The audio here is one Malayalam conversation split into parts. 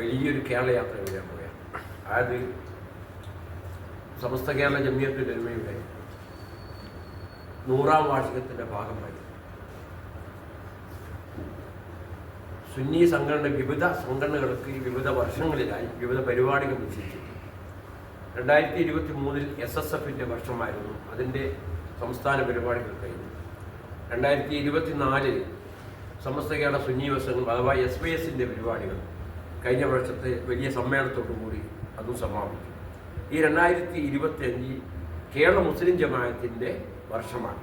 വലിയൊരു കേരള യാത്ര വരാൻ പോവുകയാണ് അതായത് സമസ്ത കേരള ജമിയത്ത് ഒരുമയുടെ നൂറാം വാർഷികത്തിന്റെ ഭാഗമായി സുന്നി സംഘടന വിവിധ സംഘടനകൾക്ക് വിവിധ വർഷങ്ങളിലായി വിവിധ പരിപാടികൾ നിശ്ചയിച്ചു രണ്ടായിരത്തി ഇരുപത്തി മൂന്നിൽ എസ് എസ് എഫിന്റെ വർഷമായിരുന്നു അതിന്റെ സംസ്ഥാന പരിപാടികൾ കഴിഞ്ഞു രണ്ടായിരത്തി ഇരുപത്തി നാലിൽ സമസ്ത കേരള സുന്നി വസങ്ങൾ അഥവാ എസ് വൈ എസിന്റെ പരിപാടികൾ കഴിഞ്ഞ വർഷത്തെ വലിയ സമ്മേളനത്തോടു കൂടി അതും സമാപിച്ചു ഈ രണ്ടായിരത്തി ഇരുപത്തി അഞ്ചിൽ കേരള മുസ്ലിം ജമാഅത്തിന്റെ വർഷമാണ്.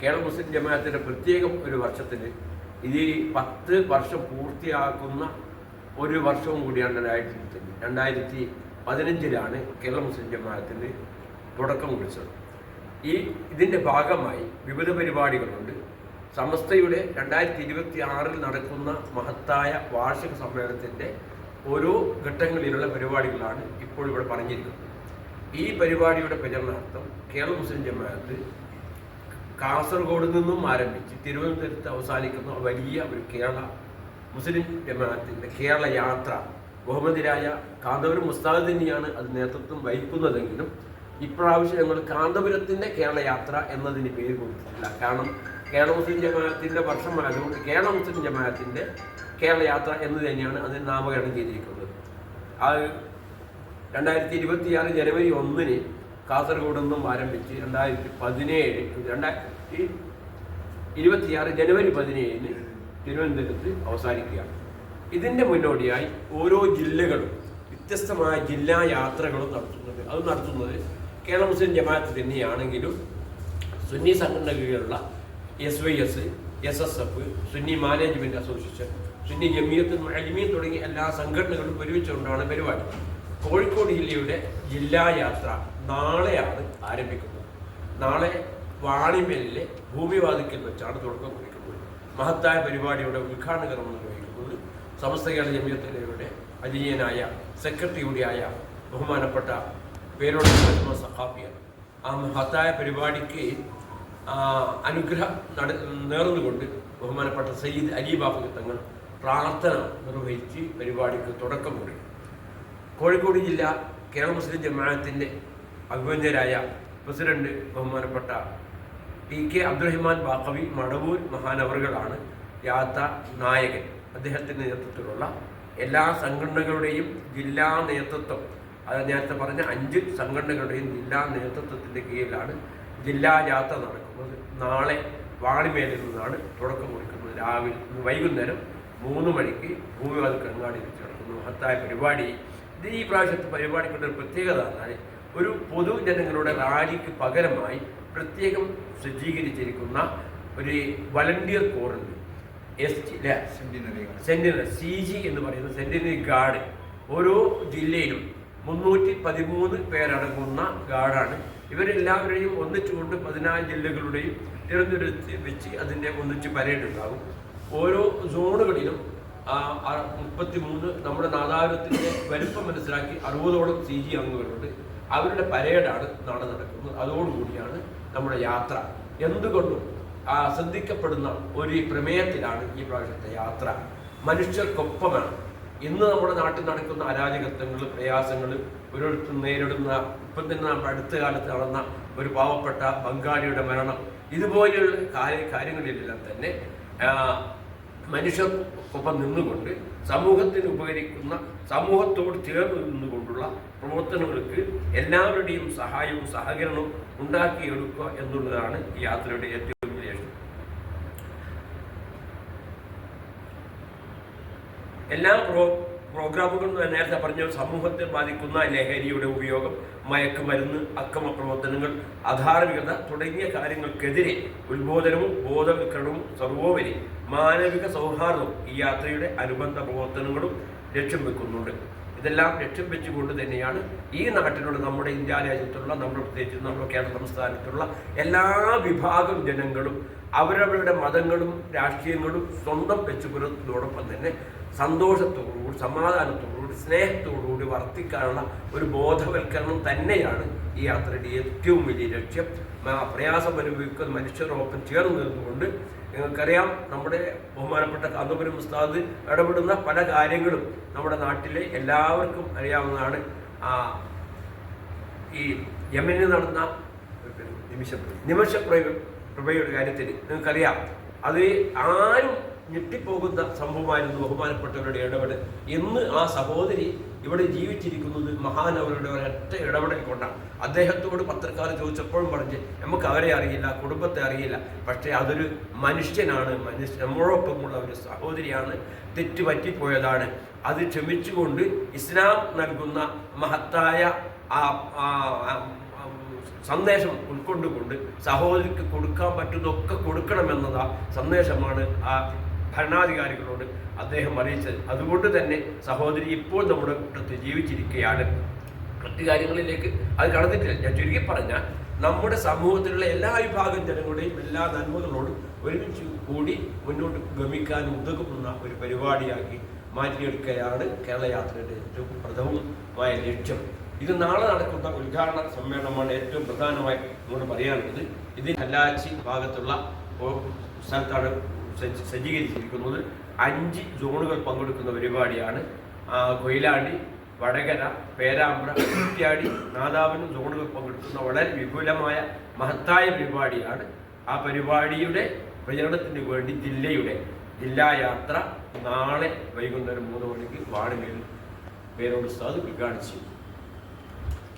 കേരള മുസ്ലിം ജമാഅത്തിന്റെ പ്രത്യേകം ഒരു വർഷത്തിൽ ഇത് പത്ത് വർഷം പൂർത്തിയാക്കുന്ന ഒരു വർഷവും കൂടിയാണ് രണ്ടായിരത്തി ഇരുപത്തഞ്ച് രണ്ടായിരത്തി പതിനഞ്ചിലാണ് കേരള മുസ്ലിം ജമാഅത്തിന് തുടക്കം കുറിച്ചത്. ഈ ഇതിന്റെ ഭാഗമായി വിവിധ പരിപാടികളുണ്ട്. സമസ്തയുടെ രണ്ടായിരത്തി ഇരുപത്തി ആറിൽ നടക്കുന്ന മഹത്തായ വാർഷിക സമ്മേളനത്തിന്റെ ഓരോ ഘട്ടങ്ങളിലുള്ള പരിപാടികളാണ് ഇപ്പോൾ ഇവിടെ പറഞ്ഞിരിക്കുന്നത്. ഈ പരിപാടിയുടെ പ്രചരണാർത്ഥം കേരള മുസ്ലിം ജമാഅത്ത് കാസർഗോഡ് നിന്നും ആരംഭിച്ച് തിരുവനന്തപുരത്ത് അവസാനിക്കുന്ന വലിയ ഒരു കേരള മുസ്ലിം ജമാഅത്തിന്റെ കേരള യാത്ര ബഹുമതിരായ കാന്തപുരം മുസ്താദ് തന്നെയാണ് അത് നേതൃത്വം വഹിക്കുന്നതെങ്കിലും ഇപ്രാവശ്യം ഞങ്ങൾ കാന്തപുരത്തിന്റെ കേരള യാത്ര എന്നതിന് പേര് കൊടുത്തിട്ടില്ല. കാരണം കേരള മുസ്ലിം ജമാഅത്തിന്റെ വർഷമായതുകൊണ്ട് കേരള മുസ്ലിം ജമാഅത്തിന്റെ കേരള യാത്ര എന്ന് തന്നെയാണ് അതിന് നാമകരണം ചെയ്തിരിക്കുന്നത്. ആ രണ്ടായിരത്തി ഇരുപത്തിയാറ് ജനുവരി ഒന്നിന് കാസർഗോഡ് നിന്നും ആരംഭിച്ച് രണ്ടായിരത്തി പതിനേഴ് രണ്ടായിരത്തി ഇരുപത്തിയാറ് ജനുവരി പതിനേഴിന് തിരുവനന്തപുരത്ത് അവസാനിക്കുകയാണ്. ഇതിന്റെ മുന്നോടിയായി ഓരോ ജില്ലകളും വ്യത്യസ്തമായ ജില്ലാ യാത്രകളും നടത്തുന്നുണ്ട്. അത് നടത്തുന്നത് കേരള മുസ്ലിം ജമാഅത്ത് തന്നെയാണെങ്കിലും Sunni സംഘടനകളിലുള്ള S Y S S S F Sunni management association Sunni Jamiyyath Alimeen തുടങ്ങി എല്ലാ സംഘടനകളും ഒരുമിച്ചുകൊണ്ടാണ് പരിപാടി. കോഴിക്കോട് ജില്ലയുടെ ജില്ലാ യാത്ര നാളെയാണ് ആരംഭിക്കുന്നത്. നാളെ വാണിമേലിലെ ഭൂമിവാതിക്കൽ വെച്ചാണ് തുടക്കം കുറിക്കുന്നത്. മഹത്തായ പരിപാടിയുടെ ഉദ്ഘാടന കർമ്മം നിർവഹിക്കുന്നത് സമസ്ത കേരള ജമിയത്തിലയുടെ അജീയനായ സെക്രട്ടറി കൂടിയായ ബഹുമാനപ്പെട്ട പേരോട് സഹാബിയാണ് ആ മഹത്തായ പരിപാടിക്ക് അനുഗ്രഹം നട നേർന്നുകൊണ്ട് ബഹുമാനപ്പെട്ട സയ്യിദ് അലി ബാബു തങ്ങൾ പ്രാർത്ഥന നിർവഹിച്ച് പരിപാടിക്ക് തുടക്കം കുറിക്കും കോഴിക്കോട് ജില്ല കേരള മുസ്ലിം ജമാഅത്തിന്റെ അഭിമന്യരായ പ്രസിഡന്റ് ബഹുമാനപ്പെട്ട പി കെ അബ്ദുറഹിമാൻ ബാഖവി മടവൂർ മഹാനവറുകളാണ് യാത്ര നായകൻ. അദ്ദേഹത്തിന്റെ നേതൃത്വത്തിലുള്ള എല്ലാ സംഘടനകളുടെയും ജില്ലാ നേതൃത്വം അത് നേരത്തെ പറഞ്ഞ അഞ്ച് സംഘടനകളുടെയും ജില്ലാ നേതൃത്വത്തിന്റെ കീഴിലാണ് ജില്ലാ യാത്ര നടക്കുന്നത്. നാളെ വാണിമേലിൽ നിന്നാണ് തുടക്കം കുറിക്കുന്നത്. രാവിലെ വൈകുന്നേരം മൂന്ന് മണിക്ക് ഭൂമിവാദ കണ്ണാടി വെച്ച് നടക്കുന്ന. മഹത്തായ പരിപാടി. ഇത് ഈ പ്രാവശ്യത്തെ പരിപാടിക്കുള്ള ഒരു പ്രത്യേകത എന്നാൽ ഒരു പൊതുജനങ്ങളുടെ റാലിക്ക് പകരമായി പ്രത്യേകം സജ്ജീകരിച്ചിരിക്കുന്ന ഒരു volunteer കോറുണ്ട്. S T centenary C G എന്ന് പറയുന്ന സെന്റിനറി ഗാർഡ്. ഓരോ ജില്ലയിലും മുന്നൂറ്റി പതിമൂന്ന് പേരടങ്ങുന്ന ഗാർഡാണ്. ഇവരെല്ലാവരെയും ഒന്നിച്ചുകൊണ്ട് പതിനാല് ജില്ലകളുടെയും തിരഞ്ഞെടുത്ത് വെച്ച് അതിന്റെ ഒന്നിച്ച് പരേഡ് ഉണ്ടാകും. ഓരോ സോണുകളിലും മുപ്പത്തി മൂന്ന് നമ്മുടെ നാദാരത്തിന്റെ വലിപ്പം മനസ്സിലാക്കി അറുപതോളം സി ജി അംഗങ്ങളുണ്ട്. അവരുടെ പരേഡാണ് നാളെ നടക്കുന്നത്. അതോടുകൂടിയാണ് നമ്മുടെ യാത്ര. എന്തുകൊണ്ടും ശ്രദ്ധിക്കപ്പെടുന്ന ഒരു പ്രമേയത്തിലാണ് ഈ പ്രാവശ്യത്തെ യാത്ര. മനുഷ്യർക്കൊപ്പമാണ്. ഇന്ന് നമ്മുടെ നാട്ടിൽ നടക്കുന്ന അരാജകത്വങ്ങൾ പ്രയാസങ്ങൾ ഓരോരുത്തരും നേരിടുന്ന ഇപ്പം തന്നെ നമ്മുടെ അടുത്ത കാലത്ത് നടന്ന ഒരു പാവപ്പെട്ട ബംഗാളിയുടെ മരണം ഇതുപോലെയുള്ള കാര്യ കാര്യങ്ങളിലെല്ലാം തന്നെ മനുഷ്യർക്കൊപ്പം നിന്നുകൊണ്ട് സമൂഹത്തിന് ഉപകരിക്കുന്ന സമൂഹത്തോട് ചേർന്ന് നിന്നുകൊണ്ടുള്ള പ്രവർത്തനങ്ങൾക്ക് എല്ലാവരുടെയും സഹായവും സഹകരണവും ഉണ്ടാക്കിയെടുക്കുക എന്നുള്ളതാണ് ഈ യാത്രയുടെ ഏറ്റവും വലിയ ലക്ഷ്യം. എല്ലാ പ്രോ പ്രോഗ്രാമുകളും എന്ന് നേരത്തെ പറഞ്ഞ സമൂഹത്തെ ബാധിക്കുന്ന ലഹരിയുടെ ഉപയോഗം മയക്കുമരുന്ന് അക്രമ പ്രവർത്തനങ്ങൾ അധാർമികത തുടങ്ങിയ കാര്യങ്ങൾക്കെതിരെ ഉത്ബോധനവും ബോധവൽക്കരണവും സർവോപരി മാനവിക സൗഹാർദ്ദവും ഈ യാത്രയുടെ അനുബന്ധ പ്രവർത്തനങ്ങളും ലക്ഷ്യം വെക്കുന്നുണ്ട്. ഇതെല്ലാം ലക്ഷ്യം വെച്ചുകൊണ്ട് തന്നെയാണ് ഈ നാട്ടിലുള്ള നമ്മുടെ ഇന്ത്യ രാജ്യത്തുള്ള നമ്മുടെ പ്രത്യേകിച്ച് നമ്മുടെ കേരള സംസ്ഥാനത്തുള്ള എല്ലാ വിഭാഗം ജനങ്ങളും അവരവരുടെ മതങ്ങളും രാഷ്ട്രീയങ്ങളും സ്വന്തം വെച്ചുപുലത്തിനോടൊപ്പം തന്നെ സന്തോഷത്തോടുകൂടി സമാധാനത്തോടുകൂടി സ്നേഹത്തോടുകൂടി വർത്തിക്കാനുള്ള ഒരു ബോധവൽക്കരണം തന്നെയാണ് ഈ യാത്രയുടെ ഏറ്റവും വലിയ ലക്ഷ്യം. പ്രയാസം അനുഭവിക്കുന്ന മനുഷ്യരോടൊപ്പം ചേർന്ന് നിന്നുകൊണ്ട് നിങ്ങൾക്കറിയാം നമ്മുടെ ബഹുമാനപ്പെട്ട കാന്തപുരം ഉസ്താദ് ഇടപെടുന്ന പല കാര്യങ്ങളും നമ്മുടെ നാട്ടിലെ എല്ലാവർക്കും അറിയാവുന്നതാണ്. ആ, ഈ യമനിൽ നടന്ന നിമിഷ പ്രഭയുടെ കാര്യത്തിൽ നിങ്ങൾക്കറിയാം. അത് ആരും ഞെട്ടിപ്പോകുന്ന സംഭവമായിരുന്നു ബഹുമാനപ്പെട്ടവരുടെ ഇടപെടൽ. എന്ന് ആ സഹോദരി ഇവിടെ ജീവിച്ചിരിക്കുന്നത് മഹാനവരുടെ ഒരൊറ്റ ഇടപെടൽ കൊണ്ടാണ്. അദ്ദേഹത്തോട് പത്രക്കാർ ചോദിച്ചപ്പോഴും പറഞ്ഞ് നമുക്ക് അവരെ അറിയില്ല കുടുംബത്തെ അറിയില്ല. പക്ഷേ അതൊരു മനുഷ്യനാണ് മനുഷ്യ നമ്മളോടൊപ്പമുള്ള ഒരു സഹോദരിയാണ്. തെറ്റ് പറ്റിപ്പോയതാണ്. അത് ക്ഷമിച്ചുകൊണ്ട് ഇസ്ലാം നൽകുന്ന മഹത്തായ ആ സന്ദേശം ഉൾക്കൊണ്ടുകൊണ്ട് സഹോദരിക്ക് കൊടുക്കാൻ പറ്റുന്നതൊക്കെ കൊടുക്കണമെന്നതാ സന്ദേശമാണ് ആ ഭരണാധികാരികളോട് അദ്ദേഹം അറിയിച്ചത്. അതുകൊണ്ട് തന്നെ സഹോദരി ഇപ്പോൾ നമ്മുടെ കൂട്ടത്തിൽ ജീവിച്ചിരിക്കുകയാണ്. മറ്റു കാര്യങ്ങളിലേക്ക് അത് കടന്നിട്ടില്ല. ഞാൻ ചുരുക്കി പറഞ്ഞാൽ നമ്മുടെ സമൂഹത്തിലുള്ള എല്ലാ വിഭാഗം ജനങ്ങളുടെയും എല്ലാ നന്മകളോടും ഒരുമിച്ച് കൂടി മുന്നോട്ട് ഗമിക്കാൻ ഉതകുന്ന ഒരു പരിപാടിയാക്കി മാറ്റിയെടുക്കുകയാണ് കേരള യാത്രയുടെ ഏറ്റവും പ്രഥമമായ ലക്ഷ്യം. ഇത് നാളെ നടക്കുന്ന ഉദ്ഘാടന സമ്മേളനമാണ് ഏറ്റവും പ്രധാനമായി നമ്മൾ പറയാനുള്ളത്. ഇത് കല്ലാച്ചി ഭാഗത്തുള്ള സ്ഥലത്താണ് സജ്ജ- സജ്ജീകരിച്ചിരിക്കുന്നത്. അഞ്ച് സോണുകൾ പങ്കെടുക്കുന്ന പരിപാടിയാണ്. കൊയിലാണ്ടി വടകര പേരാമ്പ്ര കുറ്റ്യാടി നാദാപനം സോണുകൾ പങ്കെടുക്കുന്ന വളരെ വിപുലമായ മഹത്തായ പരിപാടിയാണ്. ആ പരിപാടിയുടെ പ്രചരണത്തിന് വേണ്ടി ജില്ലയുടെ ജില്ലാ യാത്ര നാളെ വൈകുന്നേരം മൂന്ന് മണിക്ക് വാണിമേൽ പേരോട് ഉസ്താദ് ഉദ്ഘാടനം ചെയ്യും